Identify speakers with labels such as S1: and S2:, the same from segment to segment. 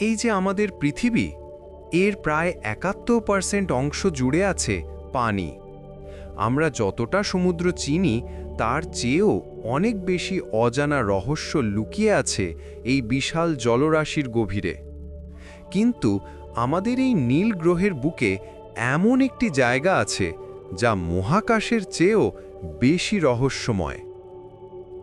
S1: এই যে আমাদের পৃথিবী, এর প্রায় একাত্তর পার্সেন্ট অংশ জুড়ে আছে পানি। আমরা যতটা সমুদ্র চিনি, তার চেয়েও অনেক বেশি অজানা রহস্য লুকিয়ে আছে এই বিশাল জলরাশির গভীরে। কিন্তু আমাদের এই নীল গ্রহের বুকে এমন একটি জায়গা আছে, যা মহাকাশের চেয়েও বেশি রহস্যময়।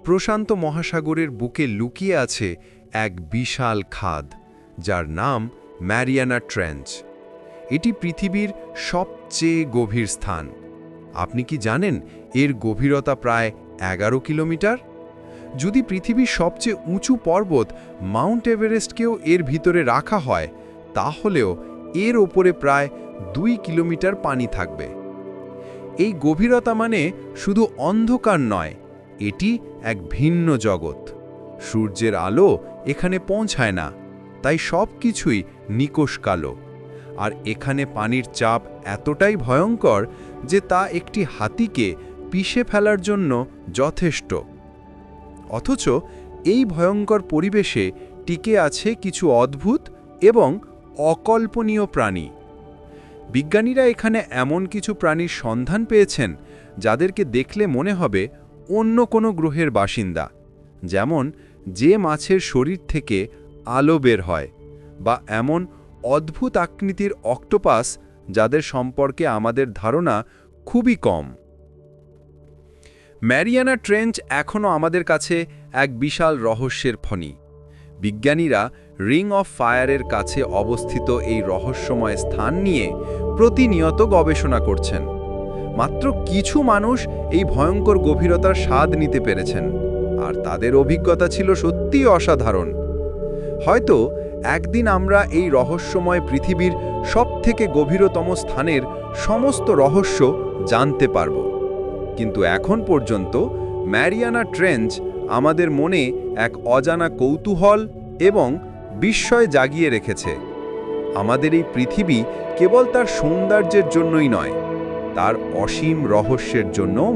S1: প্রশান্ত মহাসাগরের বুকে লুকিয়ে আছে এক বিশাল খাদ। যার নাম ম্যারিয়ানা ট্রেঞ্চ। এটি পৃথিবীর সবচেয়ে গভীর স্থান। আপনি কি জানেন এর গভীরতা প্রায় এগারো কিলোমিটার? যদি পৃথিবীর সবচেয়ে উঁচু পর্বত মাউন্ট এভারেস্টকেও এর ভিতরে রাখা হয়, তাহলেও এর ওপরে প্রায় দুই কিলোমিটার পানি থাকবে। এই গভীরতা মানে শুধু অন্ধকার নয়, এটি এক ভিন্ন জগৎ। সূর্যের আলো এখানে পৌঁছায় না। তাই সব কিছুই নিকোষ কালো। আর এখানে পানির চাপ এতটাই ভয়ঙ্কর যে তা একটি হাতিকে পিষে ফেলার জন্য যথেষ্ট। অথচ এই ভয়ঙ্কর পরিবেশে টিকে আছে কিছু অদ্ভুত এবং অকল্পনীয় প্রাণী। বিজ্ঞানীরা এখানে এমন কিছু প্রাণীর সন্ধান পেয়েছেন যাদেরকে দেখলে মনে হবে অন্য কোনো গ্রহের বাসিন্দা। যেমন যে মাছের শরীর থেকে আলো বের হয় বা এমন অদ্ভুত আকৃতির অক্টোপাস যাদের সম্পর্কে আমাদের ধারণা খুবই কম। ম্যারিয়ানা ট্রেঞ্চ এখনও আমাদের কাছে এক বিশাল রহস্যের ফণি। বিজ্ঞানীরা রিং অফ ফায়ারের কাছে অবস্থিত এই রহস্যময় স্থান নিয়ে প্রতিনিয়ত গবেষণা করছেন। মাত্র কিছু মানুষ এই ভয়ঙ্কর গভীরতার স্বাদ নিতে পেরেছেন, আর তাদের অভিজ্ঞতা ছিল সত্যিই অসাধারণ। হয়তো একদিন আমরা এই রহস্যময় পৃথিবীর সবথেকে গভীরতম স্থানের সমস্ত রহস্য জানতে পারব। কিন্তু এখন পর্যন্ত ম্যারিয়ানা ট্রেঞ্চ আমাদের মনে এক অজানা কৌতূহল এবং বিস্ময় জাগিয়ে রেখেছে। আমাদের এই পৃথিবী কেবল তার সৌন্দর্যের জন্যই নয়, তার অসীম রহস্যের জন্য